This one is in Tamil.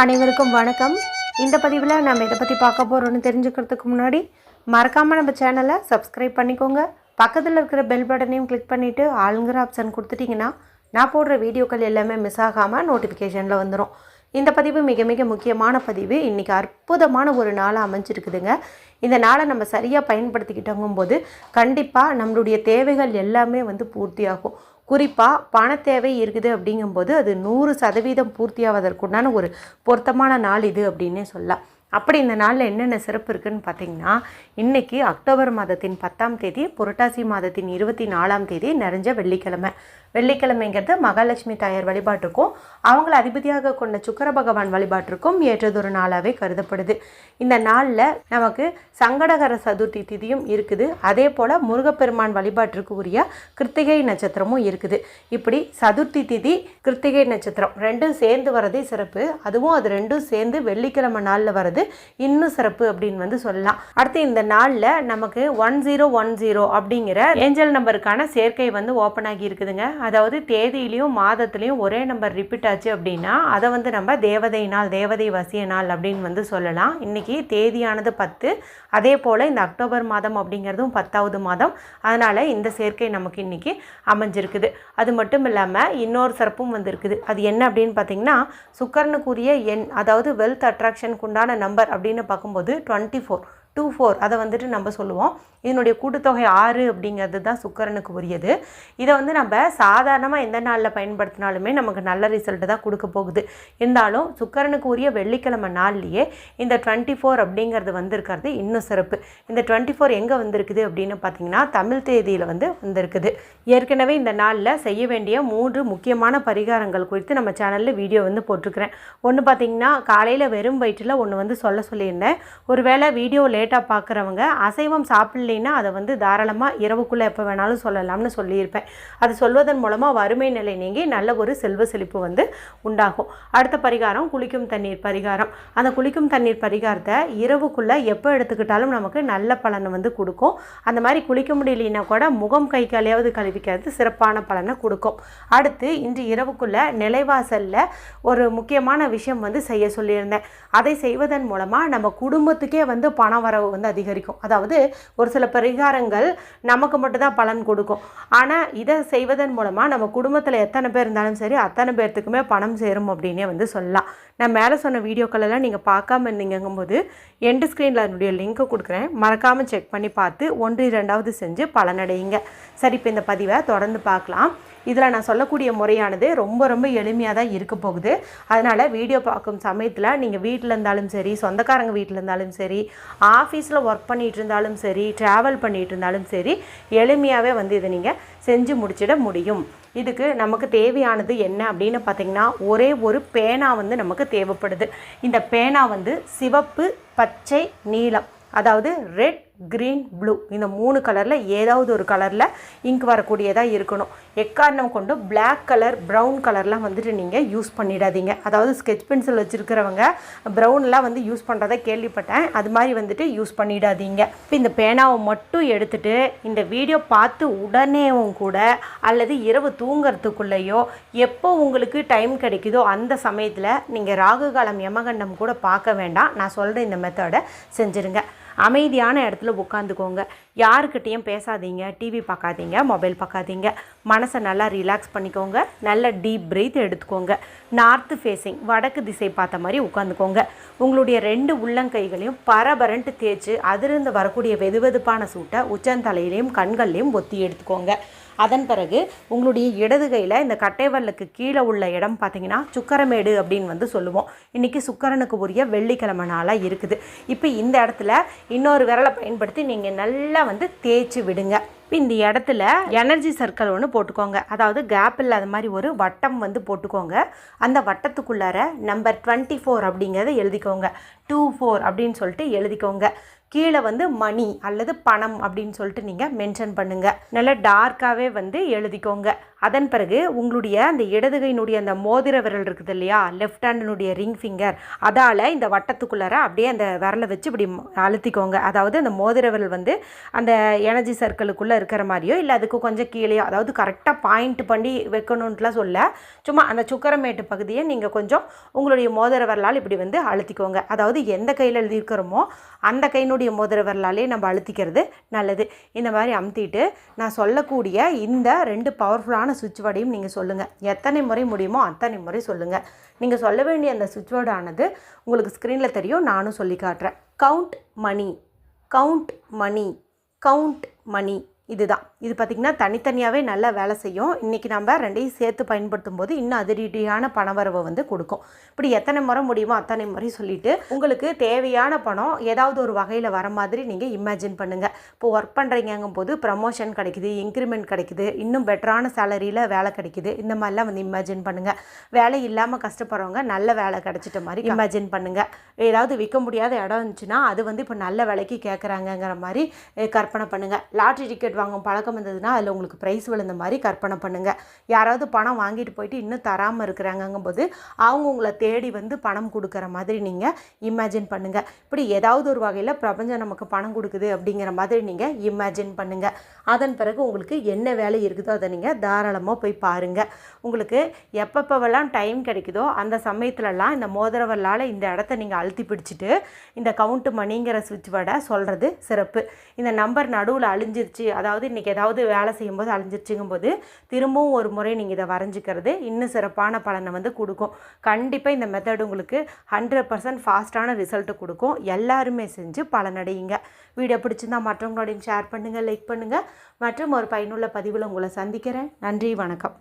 அனைவருக்கும் வணக்கம். இந்த பதிவில் நம்ம இதை பற்றி பார்க்க போகிறோன்னு தெரிஞ்சுக்கிறதுக்கு முன்னாடி மறக்காமல் நம்ம சேனலை சப்ஸ்கிரைப் பண்ணிக்கோங்க. பக்கத்தில் இருக்கிற பெல் பட்டனையும் கிளிக் பண்ணிவிட்டு ஆளுங்கிற ஆப்ஷன் கொடுத்துட்டிங்கன்னா நான் போடுற வீடியோக்கள் எல்லாமே மிஸ் ஆகாமல் நோட்டிஃபிகேஷனில் வந்துடும் இந்த பதிவு மிக மிக முக்கியமான பதிவு. இன்றைக்கி அற்புதமான ஒரு நாளாக அமைஞ்சிருக்குதுங்க. இந்த நாளை நம்ம சரியாக பயன்படுத்திக்கிட்டோங்கும் போது கண்டிப்பாக நம்மளுடைய தேவைகள் எல்லாமே வந்து பூர்த்தியாகும். குறிப்பாக பண தேவை இருக்குது அப்படிங்கும்போது அது நூறு சதவீதம் பூர்த்தியாவதற்குண்டான ஒரு பொருத்தமான நாள் இது அப்படின்னே சொல்லலாம். அப்படி இந்த நாளில் என்னென்ன சிறப்பு இருக்குதுன்னு பார்த்தீங்கன்னா இன்றைக்கி அக்டோபர் மாதத்தின் பத்தாம் தேதி புரட்டாசி மாதத்தின் இருபத்தி நாலாம் தேதி நிறைஞ்ச வெள்ளிக்கிழமை. வெள்ளிக்கிழமைங்கிறது மகாலட்சுமி தாயார் வழிபாட்டுக்கும் அவங்கள அதிபதியாக கொண்ட சுக்கர பகவான் வழிபாட்டிற்கும் ஏற்றதொரு நாளாகவே கருதப்படுது. இந்த நாளில் நமக்கு சங்கடகர சதுர்த்தி திதியும் இருக்குது. அதே போல் முருகப்பெருமான் வழிபாட்டிற்கு உரிய கிருத்திகை நட்சத்திரமும் இருக்குது. இப்படி சதுர்த்தி திதி கிருத்திகை நட்சத்திரம் ரெண்டும் சேர்ந்து வரதே சிறப்பு. அதுவும் அது ரெண்டும் சேர்ந்து வெள்ளிக்கிழமை நாளில் வரது வந்து இன்னும் சிறப்பு அப்படின்னு வந்து சொல்லலாம். அடுத்து இந்த நாளில் நமக்கு ஒன் ஜீரோ ஒன் ஜீரோ அப்படிங்கிற ஏஞ்சல் நம்பருக்கான சேர்க்கை வந்து ஓப்பன் ஆகி இருக்குதுங்க. அதாவது தேதியிலையும் மாதத்துலேயும் ஒரே நம்பர் ரிப்பீட் ஆச்சு அப்படின்னா அதை வந்து நம்ம தேவதை நாள் தேவதை வசிய நாள் அப்படின்னு வந்து சொல்லலாம். இன்னைக்கு தேதியானது பத்து. அதே போல் இந்த அக்டோபர் மாதம் அப்படிங்கிறதும் பத்தாவது மாதம். அதனால் இந்த சேர்க்கை நமக்கு இன்னைக்கு அமைஞ்சிருக்குது. அது மட்டும் இல்லாமல் இன்னொரு சிறப்பும் வந்து இருக்குது அது என்ன அப்படின்னு பார்த்தீங்கன்னா சுக்கரனுக்குரிய எண் அதாவது வெல்த் அட்ராக்ஷனுக்கு உண்டான நம்பர் அப்படின்னு பார்க்கும்போது டுவெண்ட்டி ஃபோர் டூ ஃபோர் அதை வந்துட்டு நம்ம சொல்லுவோம். இதனுடைய கூட்டுத்தொகை ஆறு அப்படிங்கிறது தான் சுக்கரனுக்கு உரியது. இதை வந்து நம்ம சாதாரணமாக எந்த நாளில் பயன்படுத்தினாலுமே நமக்கு நல்ல ரிசல்ட்டு தான் கொடுக்க போகுது. இருந்தாலும் சுக்கரனுக்கு உரிய வெள்ளிக்கிழமை நாள்லேயே இந்த டுவெண்ட்டி ஃபோர் அப்படிங்கிறது வந்திருக்கிறது இன்னும் சிறப்பு. இந்த டுவெண்ட்டி ஃபோர் எங்கே வந்திருக்குது அப்படின்னு பார்த்தீங்கன்னா தமிழ் தேதியில் வந்து வந்திருக்குது. ஏற்கனவே இந்த நாளில் செய்ய வேண்டிய மூன்று முக்கியமான பரிகாரங்கள் குறித்து நம்ம சேனலில் வீடியோ வந்து போட்டிருக்கிறேன். ஒன்று பார்த்தீங்கன்னா காலையில் வெறும் வயிற்றில் ஒன்று வந்து சொல்ல சொல்லியிருந்தேன். ஒருவேளை வீடியோ லேட்டாக பார்க்குறவங்க அசைவம் சாப்பிட்லைன்னா அதை வந்து தாராளமாக இரவுக்குள்ளே எப்போ வேணாலும் சொல்லலாம்னு சொல்லியிருப்பேன். அது சொல்வதன் மூலமாக வறுமை நிலை நீங்கி நல்ல ஒரு செல்வ செழிப்பு வந்து உண்டாகும். அடுத்த பரிகாரம் குளிக்கும் தண்ணீர் பரிகாரம். அந்த குளிக்கும் தண்ணீர் பரிகாரத்தை இரவுக்குள்ளே எப்போ எடுத்துக்கிட்டாலும் நமக்கு நல்ல பலனை வந்து கொடுக்கும். அந்த மாதிரி குளிக்க முடியலைன்னா கூட முகம் கை காலையாவது கழுவிக்கிறது சிறப்பான பலனை கொடுக்கும். அடுத்து இன்று இரவுக்குள்ளே நிலைவாசலில் ஒரு முக்கியமான விஷயம் வந்து செய்ய சொல்லியிருந்தேன். அதை செய்வதன் மூலமாக நம்ம குடும்பத்துக்கே வந்து பண வரவு வந்து அதிகரிக்கும். அதாவது ஒரு சில பரிகாரங்கள் நமக்கு மட்டும்தான் பலன் கொடுக்கும். ஆனால் இதை செய்வதன் மூலமாக நம்ம குடும்பத்தில் எத்தனை பேர் இருந்தாலும் சரி அத்தனை பேர்த்துக்குமே பணம் சேரும் அப்படின்னே வந்து சொல்லலாம். நான் மேலே சொன்ன வீடியோக்கள் எல்லாம் நீங்கள் பார்க்காம இருந்தீங்கும்போது எண்டு ஸ்க்ரீனில் அதனுடைய லிங்க்கை கொடுக்குறேன். மறக்காமல் செக் பண்ணி பார்த்து ஒன்று இரண்டாவது செஞ்சு பலனடையுங்க. சரி இப்போ இந்த பதிவை தொடர்ந்து பார்க்கலாம். இதில் நான் சொல்லக்கூடிய முறையானது ரொம்ப ரொம்ப எளிமையாக தான் இருக்க போகுது. அதனால் வீடியோ பார்க்கும் சமயத்தில் நீங்கள் வீட்டில் இருந்தாலும் சரி சொந்தக்காரங்க வீட்டில் இருந்தாலும் சரி ஆஃபீஸில் ஒர்க் பண்ணிகிட்டு இருந்தாலும் சரி ட்ராவல் பண்ணிகிட்டு இருந்தாலும் சரி எளிமையாகவே வந்து இதை நீங்கள் செஞ்சு முடிச்சிட முடியும். இதுக்கு நமக்கு தேவையானது என்ன அப்படின்னு பார்த்தீங்கன்னா ஒரே ஒரு பேனா வந்து நமக்கு தேவைப்படுது. இந்த பேனா வந்து சிவப்பு பச்சை நீலம் அதாவது ரெட் க்ரீன் ப்ளூ இந்த மூணு கலரில் ஏதாவது ஒரு கலரில் இங்க் வரக்கூடியதாக இருக்கணும். எக்காரணம் கொண்டு பிளாக் கலர் ப்ரௌன் கலர்லாம் வந்துட்டு நீங்கள் யூஸ் பண்ணிடாதீங்க. அதாவது ஸ்கெட்ச் பென்சில் வச்சுருக்கிறவங்க ப்ரௌன்லாம் வந்து யூஸ் பண்ணுறதை கேள்விப்பட்டேன். அது மாதிரி வந்துட்டு யூஸ் பண்ணிடாதீங்க. இப்போ இந்த பேனாவை மட்டும் எடுத்துகிட்டு இந்த வீடியோ பார்த்து உடனேவும் கூட அல்லது இரவு தூங்கிறதுக்குள்ளேயோ எப்போ உங்களுக்கு டைம் கிடைக்குதோ அந்த சமயத்தில் நீங்கள் ராகு காலம் யமகண்டம் கூட பார்க்க வேண்டாம். நான் சொல்கிற இந்த மெத்தடை செஞ்சுருங்க. அமைதியான இடத்துல உட்காந்துக்கோங்க யாருக்கிட்டேயும் பேசாதீங்க. டிவி பார்க்காதீங்க. மொபைல் பார்க்காதீங்க. மனசை நல்லா ரிலாக்ஸ் பண்ணிக்கோங்க. நல்ல டீப் பிரீத் எடுத்துக்கோங்க. நார்த்து ஃபேஸிங் வடக்கு திசை பார்த்த மாதிரி உட்காந்துக்கோங்க உங்களுடைய ரெண்டு உள்ளங்கைகளையும் பரபரன்ட்டு தேய்ச்சி அதிலிருந்து வரக்கூடிய வெதுவெதுப்பான சூட்டை உச்சந்தலையிலையும் கண்கள்லையும் ஒத்தி எடுத்துக்கோங்க. அதன் பிறகு உங்களுடைய இடது கையில் இந்த கட்டைவல்லுக்கு கீழே உள்ள இடம் பார்த்தீங்கன்னா சுக்கரமேடு அப்படின்னு வந்து சொல்லுவோம். இன்றைக்கி சுக்கரனுக்கு உரிய வெள்ளிக்கிழமை நாளாக இருக்குது. இப்போ இந்த இடத்துல இன்னொரு விரலை பயன்படுத்தி நீங்கள் நல்லா வந்து தேய்ச்சி விடுங்க. இப்போ இந்த இடத்துல எனர்ஜி சர்க்கிள் ஒன்று போட்டுக்கோங்க. அதாவது கேப் இல்லாத மாதிரி ஒரு வட்டம் வந்து போட்டுக்கோங்க. அந்த வட்டத்துக்குள்ளார நம்பர் டுவெண்ட்டி ஃபோர் அப்படிங்கிறத எழுதிக்கோங்க. டூ ஃபோர் அப்படின்னு சொல்லிட்டு எழுதிக்கோங்க. கீழே வந்து மணி அல்லது பணம் அப்படின்னு சொல்லிட்டு நீங்கள் மென்ஷன் பண்ணுங்கள் நல்லா டார்க்காகவே வந்து எழுதிக்கோங்க. அதன் பிறகு உங்களுடைய அந்த இடதுகையினுடைய அந்த மோதிர விரல் இருக்குது இல்லையா? லெஃப்ட் ஹேண்டினுடைய ரிங் ஃபிங்கர் அதால் இந்த வட்டத்துக்குள்ளார அப்படியே அந்த விரலை வச்சு இப்படி அழுத்திக்கோங்க. அதாவது அந்த மோதிர விரல் வந்து அந்த எனர்ஜி சர்க்கிளுக்குள்ளே இருக்கிற மாதிரியோ இல்லை அதுக்கு கொஞ்சம் கீழேயோ அதாவது கரெக்டாக பாயிண்ட் பண்ணி வைக்கணுன்ட்டுலாம் சொல்ல. சும்மா அந்த சுக்கரமேட்டு பகுதியை நீங்கள் கொஞ்சம் உங்களுடைய மோதிர விரலால் இப்படி வந்து அழுத்திக்கோங்க. அதாவது எந்த கையில் எழுதியிருக்கிறோமோ அந்த கையினுடைய மோதிர விரலாலே நம்ம அழுத்திக்கிறது நல்லது. இந்த மாதிரி அமுத்திட்டு நான் சொல்லக்கூடிய இந்த ரெண்டு பவர்ஃபுல்லான சுவிட்ச் வேர்டையும் நீங்கள் சொல்லுங்கள் எத்தனை முறை முடியுமோ அத்தனை முறை சொல்லுங்கள் நீங்கள் சொல்ல வேண்டிய அந்த சுவிட்ச் வேர்டானது உங்களுக்கு ஸ்க்ரீனில் தெரியும் நானும் சொல்லி காட்டுறேன். கவுண்ட் மணி கவுண்ட் மணி கவுண்ட் மணி இதுதான். இது பார்த்திங்கன்னா தனித்தனியாகவே நல்லா வேலை செய்யும். இன்றைக்கி நம்ம ரெண்டையும் சேர்த்து பயன்படுத்தும் போது இன்னும் அதிரடியான பணவரவை வந்து கொடுக்கும். இப்படி எத்தனை முறை முடியுமோ அத்தனை முறை சொல்லிவிட்டு உங்களுக்கு தேவையான பணம் ஏதாவது ஒரு வகையில் வர மாதிரி நீங்கள் இமேஜின் பண்ணுங்கள் இப்போ ஒர்க் பண்ணுறீங்கும் போது ப்ரமோஷன் கிடைக்குது இன்க்ரிமெண்ட் கிடைக்குது இன்னும் பெட்டரான சேலரியில் வேலை கிடைக்குது. இந்த மாதிரிலாம் வந்து இமேஜின் பண்ணுங்கள் வேலை இல்லாமல் கஷ்டப்படுறவங்க நல்ல வேலை கிடைச்சிட்ட மாதிரி இமேஜின் பண்ணுங்கள் ஏதாவது விற்க முடியாத இடம் இருந்துச்சுன்னா அது வந்து இப்போ நல்ல விலைக்கு கேட்குறாங்கங்கிற மாதிரி கற்பனை பண்ணுங்கள் லாட்ரி டிக்கெட் வாங்கும் பழக்கம் இருந்ததுன்னா அதில் உங்களுக்கு ப்ரைஸ் விழுந்த மாதிரி கற்பனை பண்ணுங்கள் யாராவது பணம் வாங்கிட்டு போயிட்டு இன்னும் தராமல் இருக்கிறாங்கங்கும்போது அவங்க உங்களை தேடி வந்து பணம் கொடுக்குற மாதிரி நீங்கள் இமேஜின் பண்ணுங்கள் இப்படி ஏதாவது ஒரு வகையில் பிரபஞ்சம் நமக்கு பணம் கொடுக்குது அப்படிங்கிற மாதிரி நீங்கள் இமேஜின் பண்ணுங்கள் அதன் பிறகு உங்களுக்கு என்ன வேலை இருக்குதோ அதை நீங்கள் தாராளமாக போய் பாருங்கள் உங்களுக்கு எப்பப்போவெல்லாம் டைம் கிடைக்குதோ அந்த சமயத்துலலாம் இந்த மோதிரவல்லால் இந்த இடத்த நீங்கள் அழுத்தி பிடிச்சிட்டு இந்த கவுண்ட் மணிங்கிற சுவிட்ச் வேர்டை சொல்கிறது சிறப்பு. இந்த நம்பர் நடுவில் அழிஞ்சிருச்சு அதாவது இன்றைக்கி ஏதாவது வேலை செய்யும்போது அழிஞ்சிருச்சுங்கும் போது திரும்பவும் ஒரு முறை நீங்கள் இதை வரைஞ்சிக்கிறது இன்னும் சிறப்பான பலனை வந்து கொடுக்கும். கண்டிப்பாக இந்த மெத்தட் உங்களுக்கு ஹண்ட்ரட் பர்சன்ட் ஃபாஸ்ட்டான ரிசல்ட்டு கொடுக்கும். எல்லாருமே செஞ்சு பலனடையுங்க. வீடியோ பிடிச்சிருந்தா மற்றவங்களோடையும் ஷேர் பண்ணுங்கள் லைக் பண்ணுங்கள் மற்றும் ஒரு பயனுள்ள பதிவில் உங்களை சந்திக்கிறேன். நன்றி வணக்கம்.